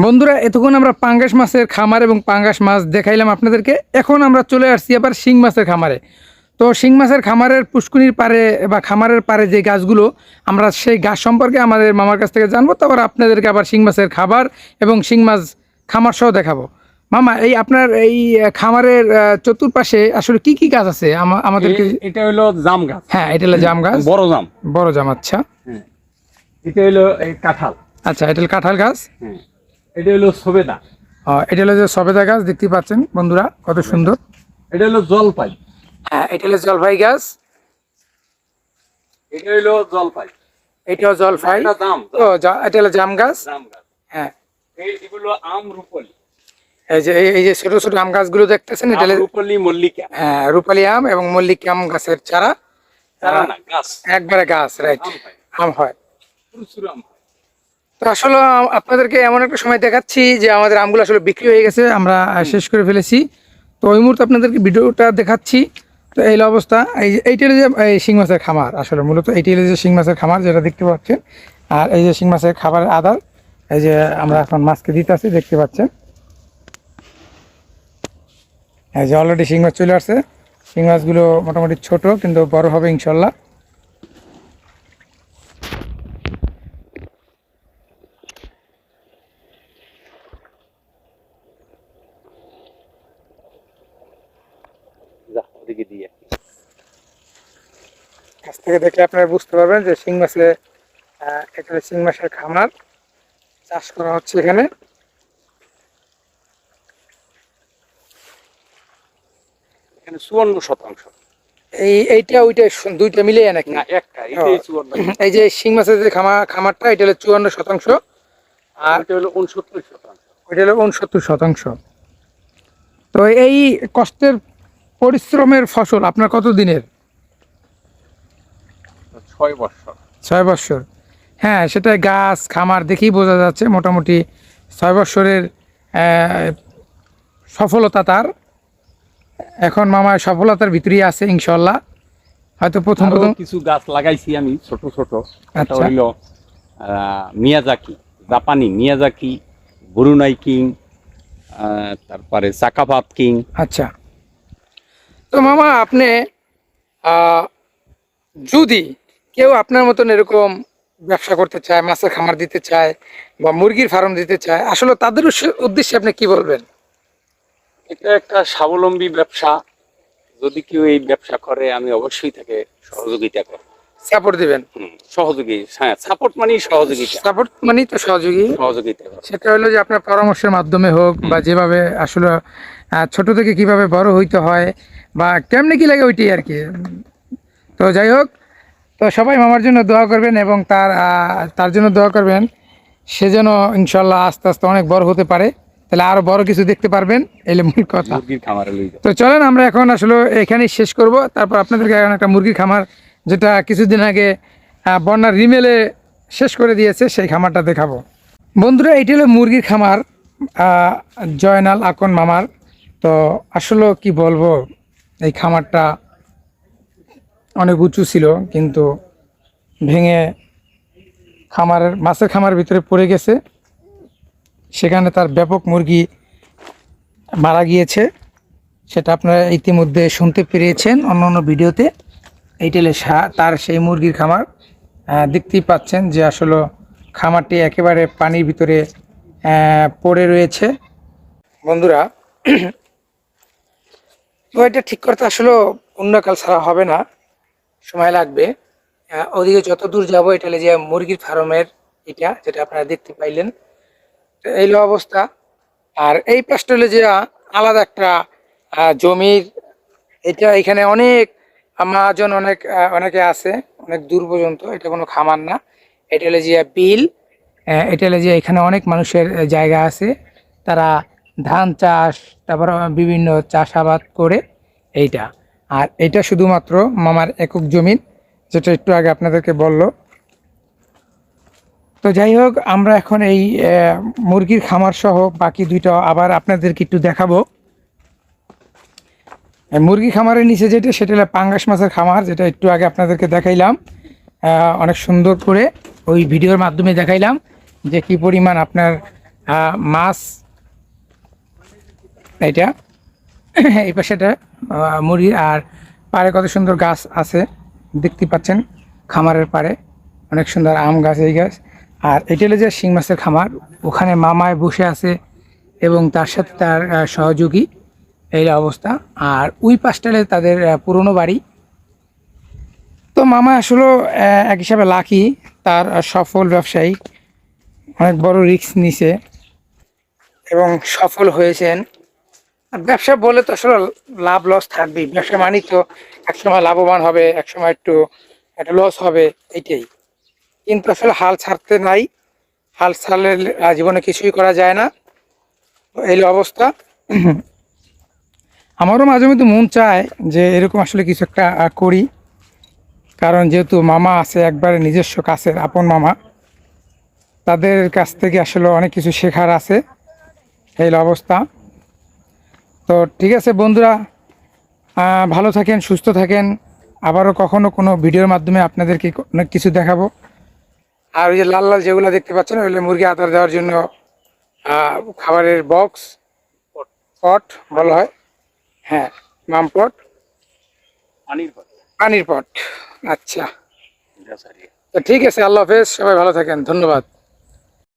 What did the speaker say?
বন্ধুরা এতক্ষণ আমরা পাঙ্গাস মাছের খামার এবং পাঙ্গাস মাছ দেখাইলাম আপনাদেরকে। এখন আমরা চলে আসছি আবার শিং মাছের খামারে। তো শিং মাছের খামারের পুষ্কুনির পারে বা খামারের পারে যে গাছগুলো আমরা সেই গাছ সম্পর্কে আমাদের মামার কাছ থেকে জানব। তারপর আপনাদেরকে আবার শিং মাছের খাবার এবং শিং মাছ খামার সহ দেখাবো। মামা এই আপনার এই খামারের চতুর্পাশে আসলে কি কি গাছ আছে? আমা- আমাদেরকে এটা হলো জাম গাছ। হ্যাঁ এটা হলো জাম গাছ। বড় জাম। বড় জাম আচ্ছা। এটা হলো এই কাঁঠাল। আচ্ছা এটা হলো কাঁঠাল গাছ। হ্যাঁ। এটা হলো সবেদা। এটা হলো যে সবেদা গাছ দেখতে পাচ্ছেন বন্ধুরা কত সুন্দর। এটা হলো জলপাই। হ্যাঁ এটা হলো জলপাই গাছ। এটা হলো জলপাই। জলপাই। এটা ও এটা হলো জাম গাছ। হ্যাঁ। আম রূপলি। এই যে এই- যে ছোট ছোট আম গাছগুলো দেখতেছেন এটা মল্লিকা। হ্যাঁ রূপালি আম এবং মল্লিক আম গাছের চারা। একবারে গাছ রাইট আম হয়। আম হয়। প্রচুর আম হয়। তো আসলে আপনাদেরকে এমন একটা সময় দেখাচ্ছি যে আমাদের আমগুলো আসলে বিক্রি হয়ে গেছে আমরা শেষ করে ফেলেছি। তো ওই মুহূর্তে আপনাদেরকে ভিডিওটা দেখাচ্ছি। তো এই অবস্থা এই যে এইটা যে এই শিং মাছের খামার আসলে মূলত এইটা যে শিং মাছের খামার যেটা দেখতে পাচ্ছেন। আর এই যে শিং মাছের খাবারের আদার এই যে আমরা এখন মাছকে দিতে আছি দেখতে পাচ্ছেন। এই যে অলরেডি শিং মাছ চলে আসছে। শিং মাছগুলো মোটামুটি ছোট কিন্তু বড় হবে ইনশাল্লাহ যা ওদিকে দিয়ে কাছ থেকে দেখলে আপনারা বুঝতে পারবেন যে শিং মাছে এখানে শিং মাছের খামার চাষ করা হচ্ছে এখানে। এখানে চুয়ান্ন শতাংশ। এই এইটা ওইটা দুইটা মিলিয়ে নাকি? না একটা এই যে শিং মাছের যে খামার খামারটা এটা হলো চুয়ান্ন শতাংশ। আর এটা হলো উনসত্তর শতাংশ। ওইটা হলো উনসত্তর শতাংশ। তো এই কষ্টের পরিশ্রমের ফসল আপনার কত দিনের ছয় বছর। ছয় বৎসর হ্যাঁ সেটা গাছ খামার দেখেই বোঝা যাচ্ছে মোটামুটি ছয় বৎসরের সফলতা তার। এখন মামা সফলতার ভিতরেই আছে ইনশাল্লাহ হয়তো প্রথম প্রথম কিছু গাছ লাগাইছি আমি ছোট ছোট। একটা আচ্ছা। হইল মিয়াজাকি জাপানি মিয়াজাকি বুরুনাই কিং তারপরে চাকাপাত কিং। আচ্ছা। তো মামা আপনি যদি কেউ আপনার মতন এরকম ব্যবসা করতে চায় মাছের খামার দিতে চায় বা মুরগির ফার্ম দিতে চায় আসলে তাদের উদ্দেশ্যে আপনি কি বলবেন? এটা একটা স্বাবলম্বী ব্যবসা। যদি কেউ এই ব্যবসা করে আমি অবশ্যই তাকে সহযোগিতা করব। সাপোর্ট দিবেন? সহযোগী হ্যাঁ সাপোর্ট মানেই সহযোগিতা। সাপোর্ট মানেই তো সহযোগী। সহযোগিতা সেটা হলো যে আপনার পরামর্শের মাধ্যমে হোক বা যেভাবে আসলে ছোট থেকে কীভাবে বড় হইতে হয় বা কেমনে কি লাগে ওইটাই আর কি। তো যাই হোক তো সবাই মামার জন্য দোয়া করবেন এবং তার তার জন্য দোয়া করবেন। সে যেন ইনশাল্লাহ আস্তে আস্তে অনেক বড় হতে পারে। তাহলে আরও বড় কিছু দেখতে পারবেন এলে মূল কথা। তো চলেন আমরা এখন আসলে এখানেই শেষ করব। তারপর আপনাদেরকে এখন একটা মুরগির খামার যেটা কিছুদিন আগে বন্যার রিমেলে শেষ করে দিয়েছে সেই খামারটা দেখাবো। বন্ধুরা এটি হলো মুরগির খামার জয়নাল আকন মামার। তো আসলে কি বলব এই খামারটা অনেক উঁচু ছিল, কিন্তু ভেঙে খামারের মাছের খামার ভিতরে পড়ে গেছে। সেখানে তার ব্যাপক মুরগি মারা গিয়েছে। সেটা আপনারা ইতিমধ্যে শুনতে পেরেছেন অন্য অন্য ভিডিওতে। এইটা হলো সা- তার সেই মুরগির খামার দেখতেই পাচ্ছেন যে আসলে খামারটি একেবারে পানির ভিতরে পড়ে রয়েছে। বন্ধুরা তো এটা ঠিক করতে আসলে অন্যকাল ছাড়া হবে না। সময় লাগবে। ওদিকে যত দূর যাব, এটা যে মুরগির ফার্মের এটা, যেটা আপনারা দেখতে পাইলেন। এই অবস্থা। আর এই পাশটা যে আলাদা একটা জমির, এটা এখানে অনেক মহাজন অনেক অনেকে আছে, অনেক দূর পর্যন্ত, এটা কোনো খামার না। এটা হলো যে বিল এটা হলো যে এখানে অনেক মানুষের জায়গা আছে। তারা ধান চাষ, তারপর বিভিন্ন চাষাবাদ করে এইটা। আর এটা শুধুমাত্র মামার একক জমিন, যেটা একটু আগে আপনাদেরকে বলল। তো যাই হোক, আমরা এখন এই মুরগির খামার সহ বাকি দুইটা আবার আপনাদেরকে একটু দেখাবো। মুরগি খামারের নিচে যেটা, সেটা হলো পাঙ্গাস মাছের খামার, যেটা একটু আগে আপনাদেরকে দেখাইলাম। অনেক সুন্দর করে ওই ভিডিওর মাধ্যমে দেখাইলাম যে কি পরিমাণ আপনার মাছ, এইটা। এই পাশে এটা আহ, মুরগি আর পাড়ে কত সুন্দর গাছ আছে দেখতে পাচ্ছেন খামারের পাড়ে। অনেক সুন্দর আম গাছ এই গাছ। আর এটা হলো যে শিং মাছের খামার। ওখানে মামায় বসে আছে এবং তার সাথে তার সহযোগী এই অবস্থা। আর ওই পাশটালে তাদের পুরনো বাড়ি। তো মামা আসলে এক হিসাবে লাকি তার সফল ব্যবসায়ী। অনেক বড় রিস্ক নিছে এবং সফল হয়েছেন। ব্যবসা বলে তো আসলে লাভ লস থাকবেই। ব্যবসা মানি তো একসময় লাভবান হবে, একসময় একটু, একটা লস হবে এইটাই কিন্তু আসলে হাল ছাড়তে নাই। হাল ছাড়লে জীবনে কিছুই করা যায় না। এই অবস্থা। আমারও মাঝে মধ্যে মন চায় যে এরকম আসলে কিছু একটা করি। কারণ যেহেতু মামা আছে, একবারে নিজস্ব কাছের আপন মামা, তাদের কাছ থেকে আসলে অনেক কিছু শেখার আছে। এই অবস্থা। তো ঠিক আছে বন্ধুরা ভালো থাকেন সুস্থ থাকেন। আবারও কখনো কোনো ভিডিওর মাধ্যমে আপনাদেরকে অনেক কিছু দেখাবো। আর ওই যে লাল লাল যেগুলো দেখতে পাচ্ছেন ওইগুলো মুরগি আদার দেওয়ার জন্য খাবারের বক্স পট বলা হয়। হ্যাঁ মাম পট পানির পর পানির পট আচ্ছা। তো ঠিক আছে আল্লাহ হাফেজ সবাই ভালো থাকেন ধন্যবাদ।